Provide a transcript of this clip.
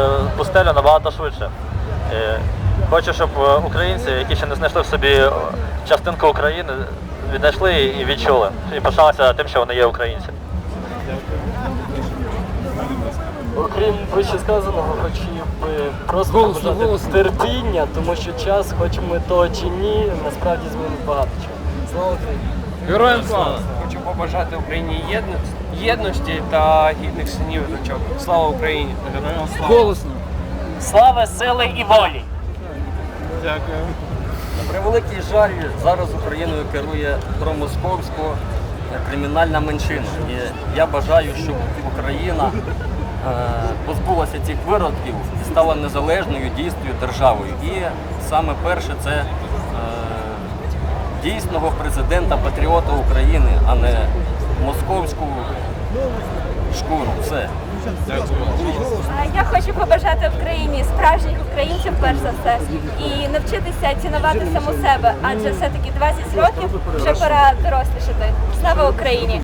Е, пустелю набагато швидше. Е, Хочу, щоб е, українці, які ще не знайшли в собі частинку України, віднайшли і відчули. І пишалися тим, що вони є українці. Окрім вищесказаного, хотів би просто побажати голосно. терпіння, тому що час, хоч ми то чи ні, насправді змінить багато чого. Слава Україні! Героям слава! Хочу побажати Україні єдності, єдності та гідних синів і дочок. Слава Україні! Героям слава! Голосно! Слава, сили і волі! Дякую. На превеликий жаль, зараз Україною керує промосковсько кримінальна меншина. І я бажаю, щоб Україна е, позбулася цих виродків і стала незалежною дійсною державою. І саме перше це е, дійсного президента патріота України, а не московську шкуру. Все. Я хочу побажати Україні справжніх українців, перш за все, і навчитися цінувати саму себе, адже все-таки 20 років вже пора дорослішати. Слава Україні!